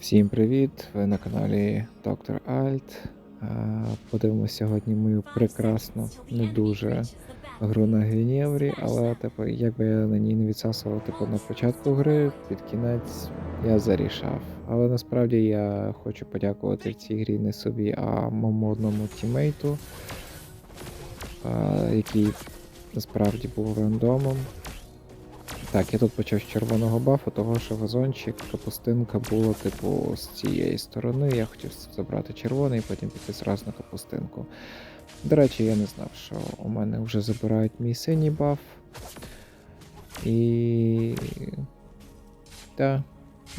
Всім привіт! Ви на каналі Доктор Альт. Подивимося сьогодні мою прекрасну, не дуже гру на Гвінєврі, але типу, як би я на ній не відсасував типу, на початку гри, під кінець я зарішав. Але насправді я хочу подякувати цій грі не собі, а моєму одному тімейту, який насправді був рандомом. Так, я тут почав з червоного бафу, того що вазончик, капустинка була, типу, з цієї сторони. Я хотів забрати червоний, потім піти зразу на капустинку. До речі, я не знав, що у мене вже забирають мій синій баф. І. Да,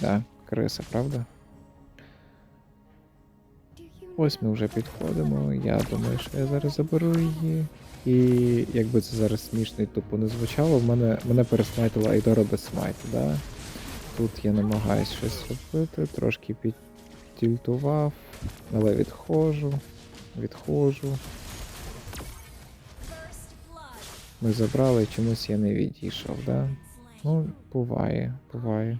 да, криса, правда? Ось ми вже підходимо. Я думаю, що я зараз заберу її. І якби це зараз смішно і тупо не звучало, в мене мене пересмайтила Айдора без смайту, да? Тут я намагаюсь щось робити, трошки підтільтував, але відходжу, відходжу. Ми забрали, чомусь я не відійшов, да? Ну, буває, буває.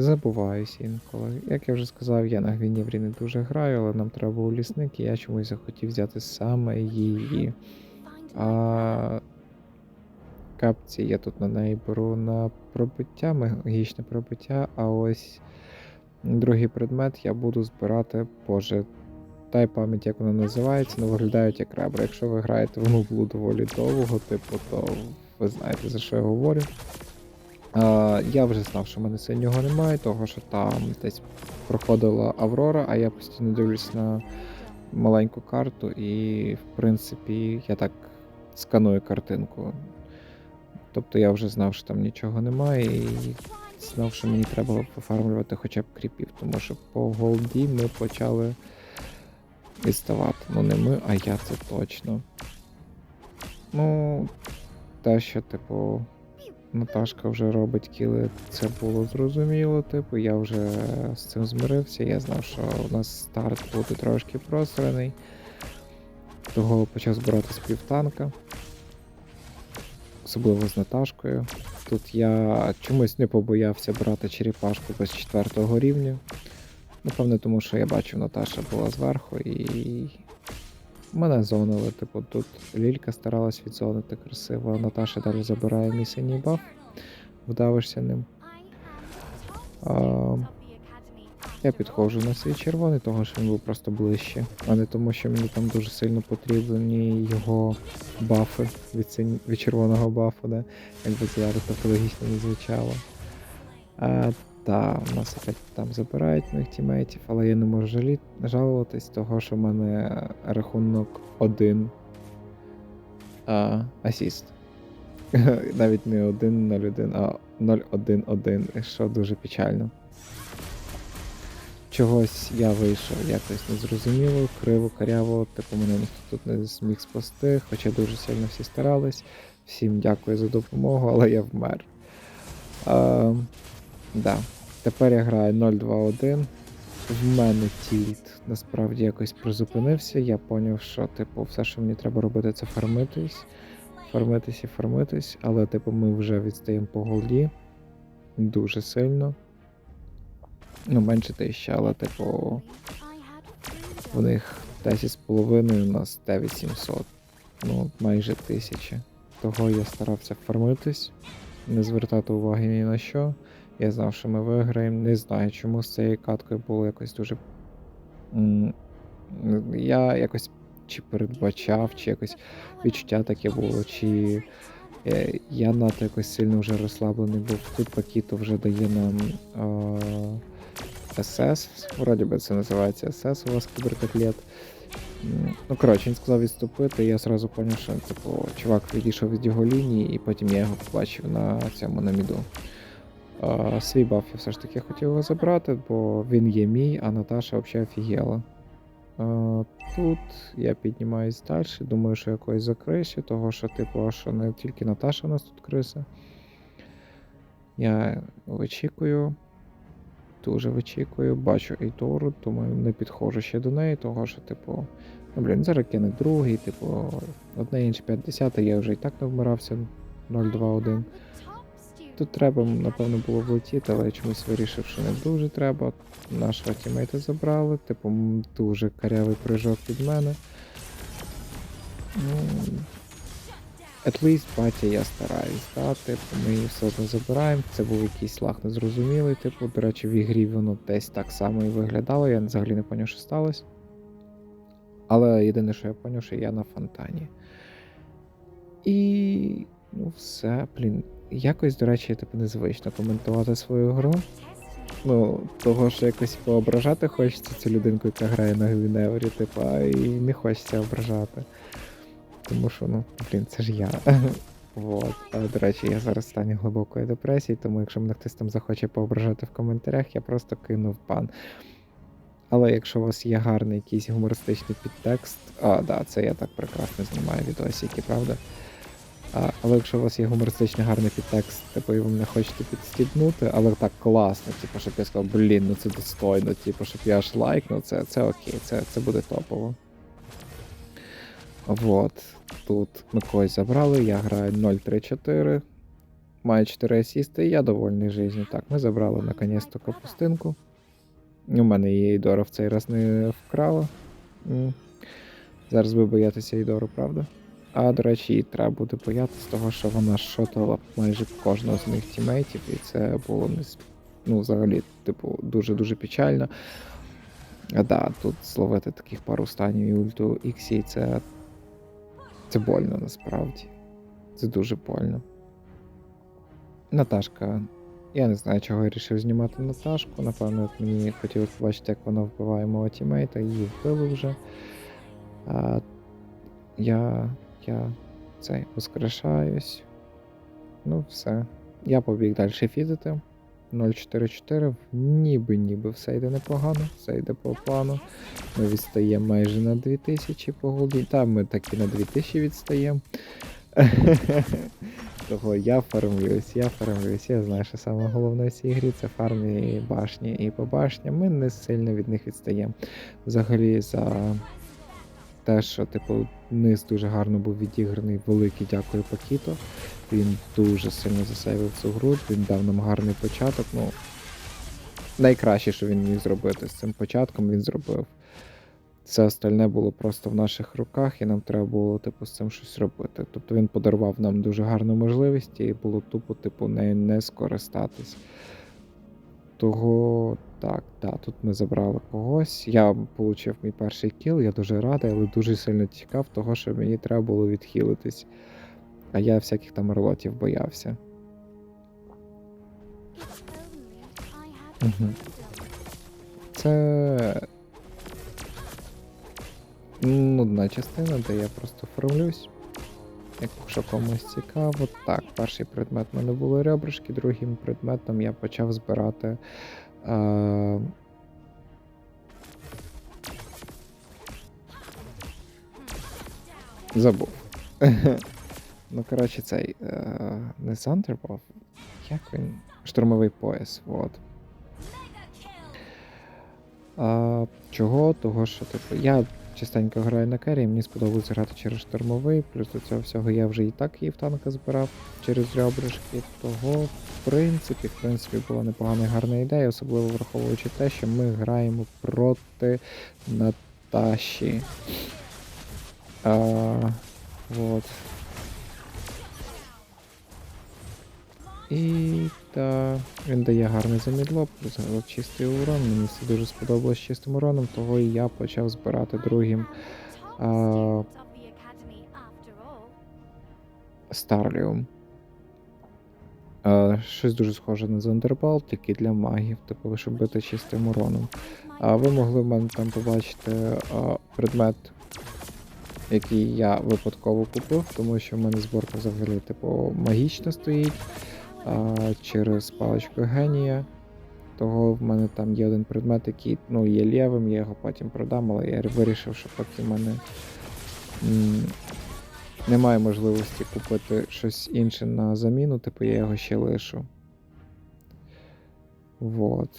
Забуваюся інколи. Як я вже сказав, я на Гвінєврі не дуже граю, але нам треба був лісник, і я чомусь захотів взяти саме її. А капці я тут на неї беру на пробиття, магічне пробиття, а ось другий предмет я буду збирати, боже, дай пам'ять, як вона називається, але виглядають як ребра. Якщо ви граєте в нублу доволі довго, типу, то ви знаєте за що я говорю. А, я вже знав, що в мене синього немає, того що там десь проходила Аврора, а я постійно дивлюсь на маленьку карту, і, в принципі, я так сканую картинку. Тобто я вже знав, що там нічого немає, і знав, що мені треба пофармлювати хоча б кріпів, тому що по голді ми почали відставати. Ну не ми, а я це точно. Ну, те, що, типу, Наташка вже робить кіли, це було зрозуміло. Типу, я вже з цим змирився. Я знав, що у нас старт буде трошки просраний. Того почав збирати співтанка. Особливо з Наташкою. Тут я чомусь не побоявся брати черепашку без четвертого рівня. Напевне, тому що я бачив, Наташа була зверху і. Мене зонили, типу, тут Лілька старалась відзонити красиво, Наташа далі забирає мій синій баф, вдавишся ним. А, я підходжу на свій червоний, того що він був просто ближче, а не тому, що мені там дуже сильно потрібні його бафи від, синь... від червоного бафу, да? якби це зараз так логічно не звучало. А, та, у нас опять там забирають моїх тімейтів, але я не можу жалі... жалуватись, того що в мене рахунок 1 а, асіст. Навіть не 1-0-1, а 0-1-1, що дуже печально. Чогось я вийшов якось незрозуміло, криво, каряво, типу мене ніхто тут не зміг спасти, хоча дуже сильно всі старались. Всім дякую за допомогу, але я вмер. А, да. Тепер я граю 0-2-1. В мене тільт насправді якось призупинився. Я поняв, що типу, все, що мені треба робити, це фармитись. Фармитись і фармитись, але типу ми вже відстаємо по голді дуже сильно. Ну, менше тисячі, але типу в них 10,5, у нас 9700. Ну, майже тисяча. Того я старався фармитись, не звертати уваги ні на що. Я знав, що ми виграємо. Не знаю, чому з цією каткою було якось дуже. Я якось чи передбачав, чи якось відчуття таке було, чи е, я надто якось сильно вже розслаблений був. Тут Пакіто вже дає нам е, СС. Вроді би це називається СС у вас кіберкотлет. Ну, коротше, він сказав відступити, і я зразу зрозумів, що типу, чувак відійшов від його лінії, і потім я його побачив на цьому на міду. А, свій баф я все ж таки хотів його забрати, бо він є мій, а Наташа взагалі офігела. Тут я піднімаюсь далі, думаю, що якось закриюся, того що, типу, що не тільки Наташа у нас тут криса. Я вичікую, дуже вичікую, бачу Ейтору, думаю, не підходжу ще до неї, того що, типу, ну блін, зараз кине другий, типу, одне інше 50, я вже і так не вмирався 0-2-1. Тут треба, напевно, було влетіти, але я чомусь вирішив, що не дуже треба. Нашого тімейта забрали, типу, дуже карявий прыжок від мене. Ну, at least батя я стараюсь, да? типу, ми її все одно забираємо. Це був якийсь лаг незрозумілий, типу, до речі, в ігрі воно десь так само і виглядало, я взагалі не поняв, що сталося. Але єдине, що я поняв, що я на фонтані. І ну все, блін. Якось, до речі, типу, незвично коментувати свою гру. Ну, того, що якось поображати хочеться цю людинку, яка грає на Гвіневері, типу, і не хочеться ображати. Тому що, ну, блін, це ж я. Вот. А, до речі, я зараз в стані глибокої депресії, тому якщо мене хтось там захоче поображати в коментарях, я просто кину в бан. Але якщо у вас є гарний якийсь гумористичний підтекст, а, да, це я так прекрасно знімаю відосики, правда? А, але якщо у вас є гумористичний гарний підтекст, типу, і ви мене хочете підстібнути, але так класно, типу, щоб я сказав, блін, ну це достойно, типу, щоб я аж лайкнув, це, це окей, це, це буде топово. Вот. Тут ми когось забрали, я граю 0-3-4, маю 4 асісти, і я довольний життю. Так, ми забрали наконець-то капустинку. У мене її Ідора в цей раз не вкрала. Зараз би боятися Ідору, правда? А до речі, їй треба буде боятися того, що вона шотала майже кожного з моїх тімейтів, і це було не ну, взагалі, типу, дуже-дуже печально. А да, тут зловити таких пару станів і ульту Іксі, це. Це больно насправді. Це дуже больно. Наташка. Я не знаю, чого я вирішив знімати Наташку. Напевно, мені хотілося побачити, як вона вбиває мого тімейта, її вбили вже. А, я. Я цей воскрешаюсь. Ну, все. Я побіг далі фізити. 044, ніби ніби все йде непогано, все йде по плану. Ми відстаємо майже на 2000 по голді. Та ми так і на 2000 відстаємо. Того я фармлюсь, я фармлюсь. Я знаю, що саме головне в цій грі це фарм і башні. І по башням ми не сильно від них відстаємо. Взагалі за те, що типу низ дуже гарно був відіграний. Великий дякую Пакіто. Він дуже сильно засейвив цю гру, він дав нам гарний початок. Ну, найкраще, що він міг зробити з цим початком, він зробив. Все остальне було просто в наших руках, і нам треба було типу, з цим щось робити. Тобто він подарував нам дуже гарну можливість, і було тупо, типу, нею не скористатись. Того так, да, тут ми забрали когось. Я отримав мій перший кіл, я дуже радий, але дуже сильно тікав, того, що мені треба було відхилитись. А я всяких там релотів боявся. Угу. Це нудна частина, де я просто формлюсь. Якщо комусь цікаво, так, перший предмет в мене були ребришки, другим предметом я почав збирати. Е... Забув. ну, коротше, цей. Е... Не Thunderbolt, як він? Штурмовий пояс, от. А, чого? Того, що типу, я частенько граю на керрі, мені сподобалося грати через штурмовий, плюс до цього всього я вже і так її в танка збирав через ребришки. Того, в принципі, в принципі, була непогана і гарна ідея, особливо враховуючи те, що ми граємо проти Наташі. А, вот. І та він дає гарне замідло, плюс чистий урон. Мені це дуже сподобалось чистим уроном, того і я почав збирати другим а, Старліум. Щось дуже схоже на Зондербал, тільки для магів, типу, щоб бити чистим уроном. А ви могли в мене там побачити а, предмет, який я випадково купив, тому що в мене зборка взагалі типу магічна стоїть а, через паличку генія. Того в мене там є один предмет, який ну, є лєвим, я його потім продам, але я вирішив, що поки в мене м, немає можливості купити щось інше на заміну, типу я його ще лишу. Вот.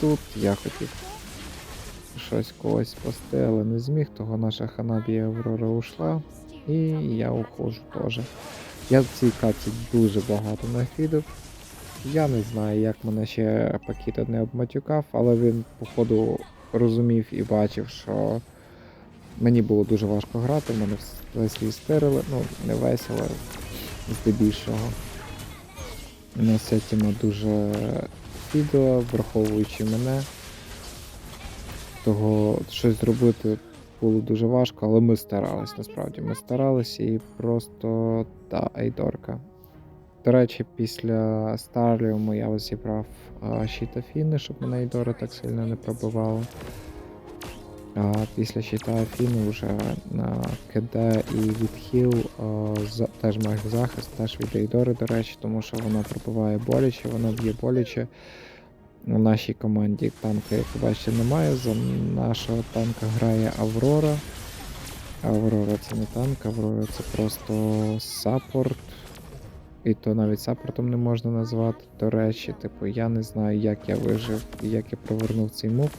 Тут я хотів щось когось спасти, але не зміг, того наша Ханабія Аврора ушла, і я ухожу теж. Я в цій каці дуже багато нафідив. Я не знаю, як мене ще Пакіто не обматюкав, але він, походу, розумів і бачив, що мені було дуже важко грати, мене весь свій стерили, ну, не весело, здебільшого. У нас ця тема дуже фідова, враховуючи мене. Того щось зробити було дуже важко, але ми старались, насправді. Ми старались і просто та Ейдорка. До речі, після Старліуму я ось зібрав а, щит Афіни, щоб мене Ейдора так сильно не пробивало. А після щита Афіни вже на КД і відхил за, теж має захист, теж від Ейдори, до речі, тому що вона пробиває боляче, вона б'є боляче. У нашій команді танка, як бачите, немає. За нашого танка грає Аврора. Аврора це не танк, Аврора це просто саппорт. І то навіть саппортом не можна назвати. До речі, типу, я не знаю, як я вижив і як я провернув цей мув.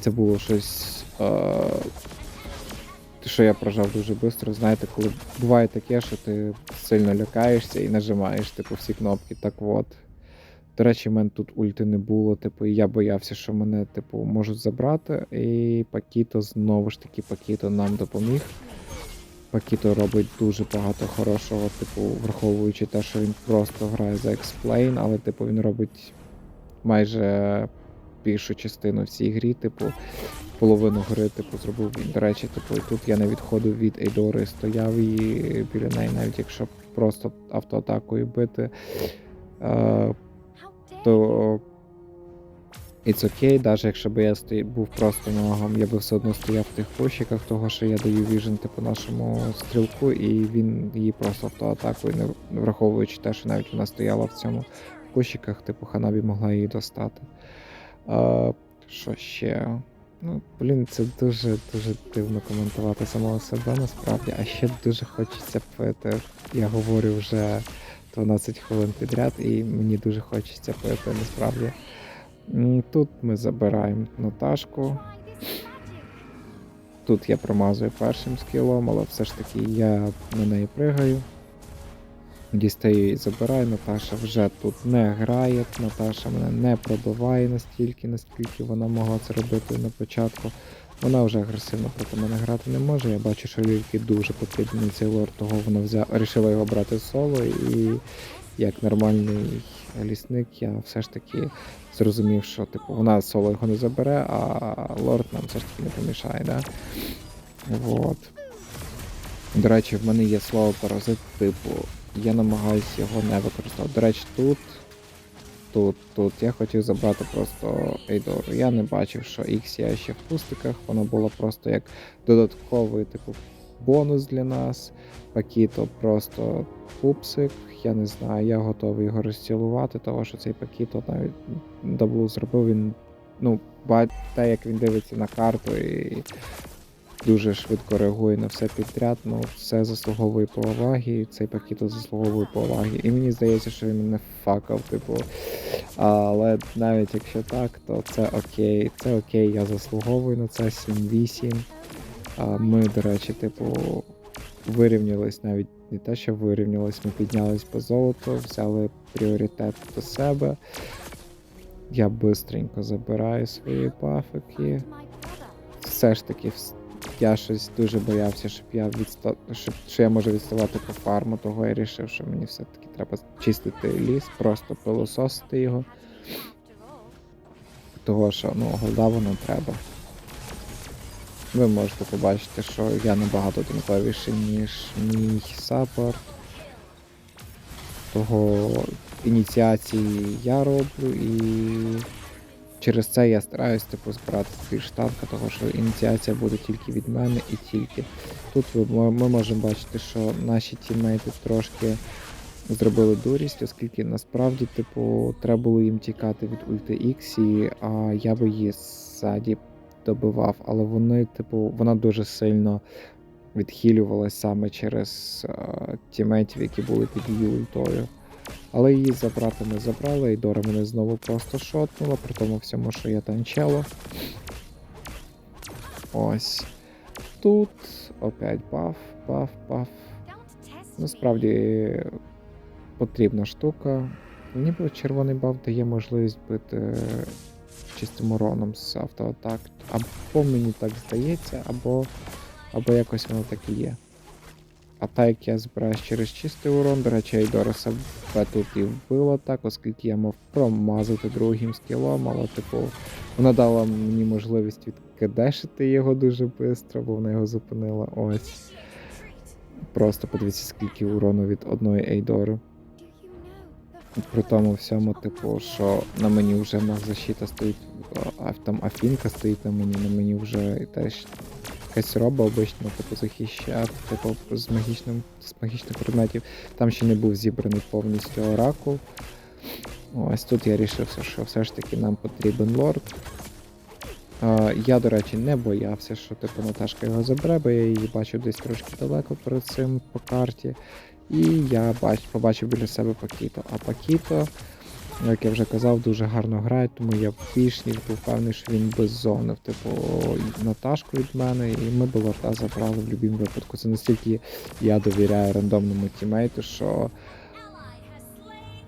Це було щось. Е- що я прожав дуже швидко. Знаєте, коли буває таке, що ти сильно лякаєшся і нажимаєш типу, всі кнопки. Так от. До речі, в мене тут ульти не було, типу, і я боявся, що мене, типу, можуть забрати. І Пакіто знову ж таки Пакіто нам допоміг. Пакіто робить дуже багато хорошого, типу, враховуючи те, що він просто грає за експлейн, але типу він робить майже більшу частину в цій грі, типу, половину гри, типу, зробив він. До речі, типу, і тут я не відходив від Ейдори, стояв і біля неї, навіть якщо просто автоатакою бити. Е, то it's окей, навіть якщо б я стої, був просто ногом, я би все одно стояв в тих кущиках, того що я даю віжен типу нашому стрілку, і він її просто автоатакує, не враховуючи те, що навіть вона стояла в цьому кущиках, типу Ханабі могла її достати. А, що ще? Ну, блін, це дуже дуже дивно коментувати самого себе насправді, а ще дуже хочеться пити. Я говорю вже 12 хвилин підряд, і мені дуже хочеться пити насправді. Тут ми забираємо Наташку. Тут я промазую першим скілом, але все ж таки я на неї пригаю. Дістаю і забираю. Наташа вже тут не грає. Наташа мене не пробиває настільки, наскільки вона могла це робити на початку. Вона вже агресивно проти мене грати не може. Я бачу, що Лільки дуже потрібний цей лор, того вона взяла, вирішила його брати соло. І як нормальний лісник, я все ж таки зрозумів, що типу вона соло його не забере, а лорд нам все ж таки не помішає. Да? Вот. До речі, в мене є слово паразит, типу, я намагаюся його не використовувати. До речі, тут, тут, тут я хотів забрати просто Ейдору. Я не бачив, що є ще в пустиках, воно було просто як додатковий, типу, бонус для нас. Пакіто просто пупсик. Я не знаю, я готовий його розцілувати, того що цей Пакіто навіть даблу зробив. Він, ну, те, як він дивиться на карту і дуже швидко реагує на все підряд, ну все заслуговує поваги, цей Пакіто заслуговує поваги. І мені здається, що він мене факав, типу. Але навіть якщо так, то це окей. Це окей, я заслуговую на це 7-8. А Ми, до речі, типу, вирівнялись навіть не те, що вирівнялись, ми піднялись по золоту, взяли пріоритет до себе. Я бистренько забираю свої пафики. Все ж таки, я щось дуже боявся, щоб я відста... щоб, що я можу відставати по фарму, того я вирішив, що мені все-таки треба чистити ліс, просто пилососити його. Того що ну, голда воно треба. Ви можете побачити, що я набагато тонковіший, ніж мій саппорт. Того ініціації я роблю і через це я стараюсь типу збирати більш танка, того що ініціація буде тільки від мене і тільки. Тут мо- ми можемо бачити, що наші тіммейти трошки зробили дурість, оскільки насправді, типу, треба було їм тікати від ульти X, і, а я би її ззаді добивав, але вони, типу, вона дуже сильно відхилювалась саме через е, тімейтів, які були під її ультою. Але її забрати не забрали, і Дора мене знову просто шотнула, при тому всьому, що я танчело. Ось. Тут опять баф, баф, баф. насправді потрібна штука. Ніби червоний баф дає можливість бити чистим уроном з автоатак. Або мені так здається, або, або якось воно так і є. А так як я збираюсь через чистий урон, до речі, Ейдора себе тут і вбила так, оскільки я мав промазати другим скілом, але типу вона дала мені можливість відкидешити його дуже швидко, бо вона його зупинила. Ось. Просто подивіться, скільки урону від одної Ейдори. При тому всьому, типу, що на мені вже маг защита стоїть, а там Афінка стоїть на мені, на мені вже теж якась роба обично, типу, захищати, типу, з магічним, з магічних предметів. Там ще не був зібраний повністю оракул. Ось тут я рішився, що все ж таки нам потрібен лорд. А, я, до речі, не боявся, що типу Наташка його забере, бо я її бачив десь трошки далеко перед цим по карті. І я бач, побачив біля себе Пакіто. А Пакіто, як я вже казав, дуже гарно грає, тому я більш ніж був впевнений, що він беззонив, типу, Наташку від мене, і ми би лорда забрали в будь-якому випадку. Це настільки я довіряю рандомному тімейту, що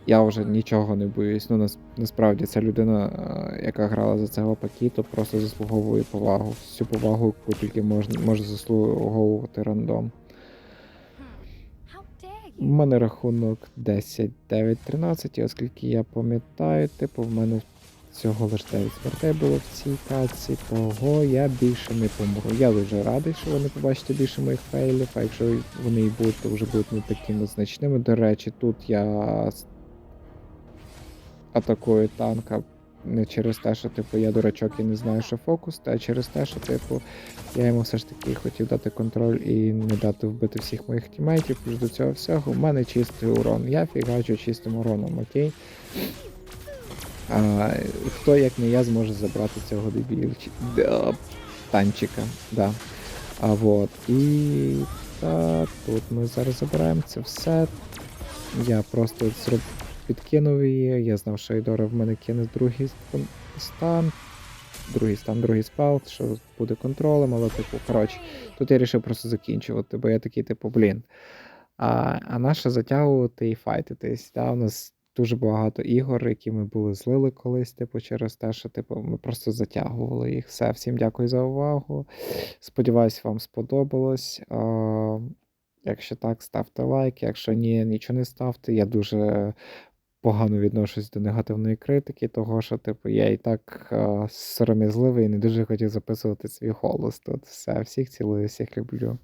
я вже нічого не боюсь. Ну, нас, насправді, ця людина, е, яка грала за цього пакіту, просто заслуговує повагу. Всю повагу, яку тільки можна, може заслуговувати рандом. У мене рахунок 10, 9, 13, і оскільки я пам'ятаю, типу, в мене всього лише 9 смертей було в цій каці, того я більше не помру. Я дуже радий, що ви не побачите більше моїх фейлів, а якщо вони і будуть, то вже будуть не такими значними. До речі, тут я атакую танка не через те, що типу я дурачок і не знаю, що фокус, а через те, що типу я йому все ж таки хотів дати контроль і не дати вбити всіх моїх тімейтів. Плюс до цього всього в мене чистий урон. Я фігачу чистим уроном, окей. А, хто, як не я, зможе забрати цього дебільчика. Да, танчика, да. А вот. І та, тут ми зараз забираємо це все. Я просто зроб... підкинув її. Я знав, що Ейдора в мене кине другий стан-. Другий стан, другий спел, що буде контролем, але типу, коротше, тут я вирішив просто закінчувати, бо я такий, типу, блін. А, а наше затягувати і файтитись. Да? У нас дуже багато ігор, які ми були злили колись, типу, через те, що типу, ми просто затягували їх. Все, всім дякую за увагу. Сподіваюсь, вам сподобалось. Якщо так, ставте лайк. Якщо ні, нічого не ставте. Я дуже погано відношусь до негативної критики, того що, типу, я і так а, сором'язливий і не дуже хотів записувати свій голос тут. Все, всіх цілую, всіх люблю.